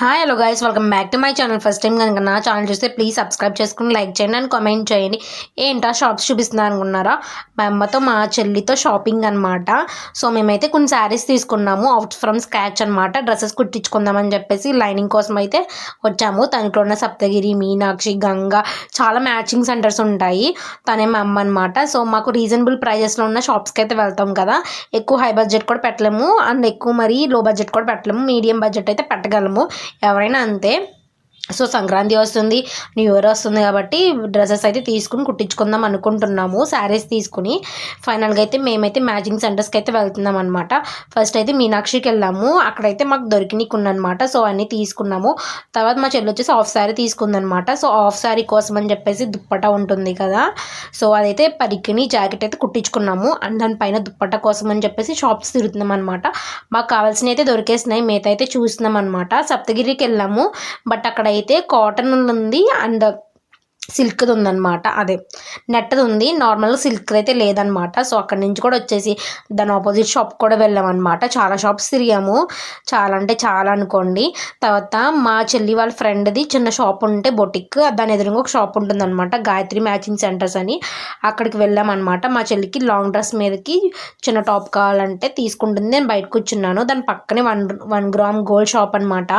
Hi hello guys welcome back to my channel first time కనుక నా channel చూస్తే please subscribe చేసుకుని like చేయండి అండ్ కామెంట్ చేయండి. ఏంటా షాప్స్ చూపిస్తున్నా అనుకున్నారా? మా అమ్మతో మా చెల్లితో షాపింగ్ అనమాట సో మేమైతే కొన్ని శారీస్ తీసుకున్నాము. అవుట్ ఫ్రమ్ స్క్రాచ్ అనమాట డ్రెస్సెస్ కుట్టించుకుందామని చెప్పేసి లైనింగ్ కోసం అయితే వచ్చాము. తనలో ఉన్న సప్తగిరి మీనాక్షి గంగా చాలా మ్యాచింగ్ సెంటర్స్ ఉంటాయి. తనే మా అమ్మ అనమాట సో మాకు రీజనబుల్ ప్రైజెస్లో ఉన్న షాప్స్కి అయితే వెళ్తాం కదా. ఎక్కువ హై బడ్జెట్ కూడా పెట్టలేము. అండ్ ఎక్కువ మరీ లో బడ్జెట్ కూడా పెట్టలేము. మీడియం బడ్జెట్ అయితే పెట్టగలము. ఎవరైనా అంతే సో సంక్రాంతి వస్తుంది న్యూ ఇయర్ వస్తుంది కాబట్టి డ్రెస్సెస్ అయితే తీసుకుని కుట్టించుకుందాం అనుకుంటున్నాము శారీస్ తీసుకుని. ఫైనల్గా అయితే మేమైతే మ్యాచింగ్ సెంటర్స్కి అయితే వెళ్తున్నాం అనమాట ఫస్ట్ అయితే మీనాక్షికి వెళ్ళాము అక్కడైతే మాకు దొరికినీకి ఉందనమాట సో అన్నీ తీసుకున్నాము. తర్వాత మా చెల్లి వచ్చేసి ఆఫ్ శారీ తీసుకుందనమాట సో ఆఫ్ శారీ కోసం అని చెప్పేసి దుప్పట ఉంటుంది కదా. సో అదైతే పరికిని జాకెట్ అయితే కుట్టించుకున్నాము. అండ్ దానిపైన దుప్పట కోసం అని చెప్పేసి షాప్స్ తిరుగుతున్నాం అనమాట మాకు కావాల్సినవి అయితే దొరికేసినాయి మేత అయితే చూస్తున్నాం అనమాట సప్తగిరికి వెళ్ళాము బట్ అక్కడ అయితే కాటన్ ఉంది అండ్ సిల్క్ది ఉందన్నమాట అదే. నెట్టది ఉంది నార్మల్ సిల్క్ అయితే లేదనమాట. సో అక్కడి నుంచి కూడా వచ్చేసి దాని ఆపోజిట్ షాప్ కూడా వెళ్ళామన్నమాట చాలా షాప్స్ తిరిగాము. చాలా అంటే చాలా అనుకోండి. తర్వాత మా చెల్లి వాళ్ళ ఫ్రెండ్ది చిన్న షాప్ ఉంటే బొటిక్ దాని ఎదురుగా ఒక షాప్ ఉంటుందన్నమాట గాయత్రి మ్యాచింగ్ సెంటర్స్ అని అక్కడికి వెళ్ళామన్నమాట మా చెల్లికి లాంగ్ డ్రెస్ మీదకి చిన్న టాప్ కావాలంటే తీసుకుంటుంది. నేను బయట కూర్చున్నాను. దాని పక్కనే one one gram gold shop అనమాట.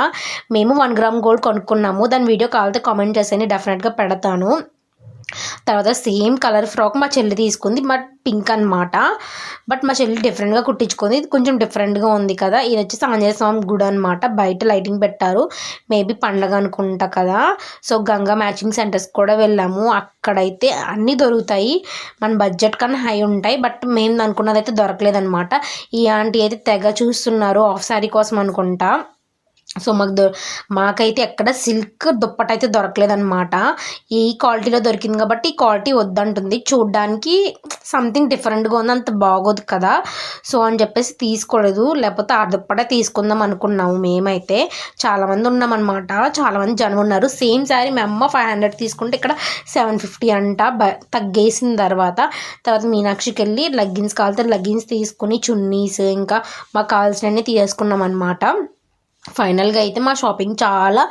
మేము వన్ గ్రామ్ గోల్డ్ కొనుక్కున్నాము. దాని వీడియో కావాలంటే కామెంట్ చేసేయండి. డెఫినెట్గా పెడతాను. తర్వాత సేమ్ కలర్ ఫ్రాక్ మా చెల్లి తీసుకుంది బట్ పింక్ అనమాట బట్ మా చెల్లి డిఫరెంట్గా కుట్టించుకుంది. ఇది కొంచెం డిఫరెంట్గా ఉంది కదా. ఇది వచ్చేసి ఆంజనేయ స్వామి గుడి అనమాట బయట లైటింగ్ పెట్టారు. మేబీ పండగ అనుకుంటా కదా. సో గంగా మ్యాచింగ్ సెంటర్స్ కూడా వెళ్ళాము. అక్కడైతే అన్నీ దొరుకుతాయి. మన బడ్జెట్ కన్నా హై ఉంటాయి. బట్ మేము అనుకున్నది అయితే దొరకలేదనమాట ఈ ఆంటీ అయితే తెగ చూస్తున్నారు. ఆఫ్ శారీ కోసం అనుకుంటా. సో మాకు దొ మాకైతే ఎక్కడ సిల్క్ దుప్పట అయితే దొరకలేదన్నమాట. ఈ క్వాలిటీలో దొరికింది కాబట్టి ఈ క్వాలిటీ వద్దంటుంది. చూడ్డానికి సంథింగ్ డిఫరెంట్గా ఉంది. అంత బాగోదు కదా. సో అని చెప్పేసి తీసుకోలేదు. లేకపోతే ఆ దుప్పట తీసుకుందాం అనుకున్నాము మేమైతే. చాలామంది ఉన్నామన్నమాట. చాలామంది జనం ఉన్నారు. సేమ్ శారీ మేము ఫైవ్ హండ్రెడ్ తీసుకుంటే ఇక్కడ సెవెన్ ఫిఫ్టీ అంట. బ తగ్గేసిన తర్వాత తర్వాత మీనాక్షికి వెళ్ళి లెగ్గిన్స్ కావాలితే లెగ్గిన్స్ తీసుకుని చున్నీస్ ఇంకా మాకు కావాల్సినవన్నీ తీసుకున్నాం అనమాట ఫైనల్గా అయితే మా షాపింగ్ చాలా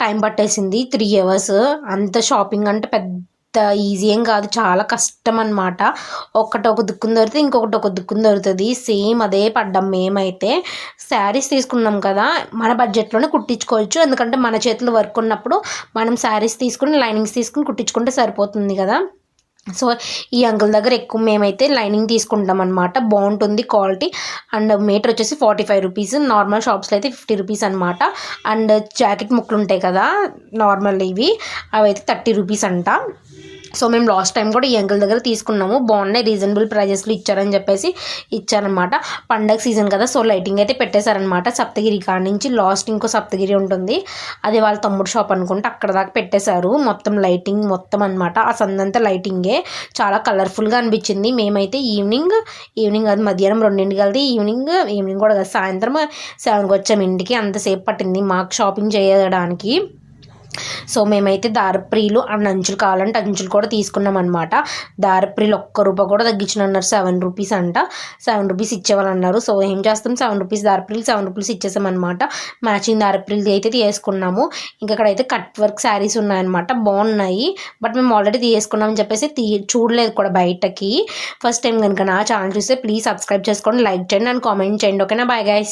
టైం పట్టేసింది. Three hours. అంత షాపింగ్ అంటే పెద్ద ఈజీ ఏం కాదు. చాలా కష్టం అనమాట ఒకటి ఒక దుక్కుని దొరికితే ఇంకొకటి ఒక దుక్కుని దొరుకుతుంది. సేమ్ అదే పడ్డాం మేమైతే. శారీస్ తీసుకున్నాం కదా. మన బడ్జెట్లోనే కుట్టించుకోవచ్చు. ఎందుకంటే మన చేతులు వర్క్ ఉన్నప్పుడు మనం శారీస్ తీసుకుని లైనింగ్స్ తీసుకుని కుట్టించుకుంటే సరిపోతుంది కదా. సో ఈ అంకుల్ దగ్గర ఎక్కువ మేమైతే లైనింగ్ తీసుకుంటాం అనమాట బాగుంటుంది క్వాలిటీ. అండ్ మీటర్ వచ్చేసి ఫార్టీ ఫైవ్ రూపీస్. నార్మల్ షాప్స్లో అయితే ఫిఫ్టీ రూపీస్ అనమాట అండ్ జాకెట్ ముక్కలు ఉంటాయి కదా నార్మల్ ఇవి. అవి అయితే థర్టీ రూపీస్ అంట. సో మేము లాస్ట్ టైం కూడా ఈ అంకుల్ దగ్గర తీసుకున్నాము. బాగున్నాయి రీజనబుల్ ప్రైజెస్లో ఇచ్చారని చెప్పేసి ఇచ్చారనమాట పండగ సీజన్ కదా సో లైటింగ్ అయితే పెట్టేశారనమాట సప్తగిరి కాడి నుంచి లాస్ట్ ఇంకో సప్తగిరి ఉంటుంది. అది వాళ్ళ తమ్ముడు షాప్ అనుకుంటే అక్కడ దాకా పెట్టేశారు. మొత్తం లైటింగ్ మొత్తం అనమాట ఆ సందంతా లైటింగే. చాలా కలర్ఫుల్గా అనిపించింది. మేమైతే ఈవినింగ్ ఈవినింగ్ అది మధ్యాహ్నం రెండింటికి వెళ్తే ఈవినింగ్ ఈవినింగ్ కూడా కదా సాయంత్రం సెవెన్కి వచ్చాము. ఇంటికి అంతసేపు పట్టింది మాకు షాపింగ్ చేయడానికి. సో మేమైతే దారప్రీలు అండ్ అంచులు కావాలంటే అంచులు కూడా తీసుకున్నాం అనమాట దారప్రీలు ఒక్క రూపాయి కూడా తగ్గించిన అన్నారు సెవెన్ రూపీస్ అంట. సెవెన్ రూపీస్ ఇచ్చేవాళ్ళు అన్నారు సో ఏం చేస్తాం? సెవెన్ రూపీస్ దారప్రీలు సెవెన్ రూపీస్ ఇచ్చేసామన్నమాట. మ్యాచింగ్ దారప్రీలు అయితే తీసుకున్నాము ఇంకా అక్కడైతే కట్ వర్క్ శారీస్ ఉన్నాయన్నమాట. బాగున్నాయి. బట్ మేము ఆల్రెడీ తీసుకున్నామని చెప్పేసి తీ చూడలేదు కూడా బయటకి. ఫస్ట్ టైం కనుక నా ఛానల్ చూస్తే ప్లీజ్ సబ్స్క్రైబ్ చేసుకోండి లైక్ చేయండి అండ్ కామెంట్ చేయండి. ఓకేనా? Bye guys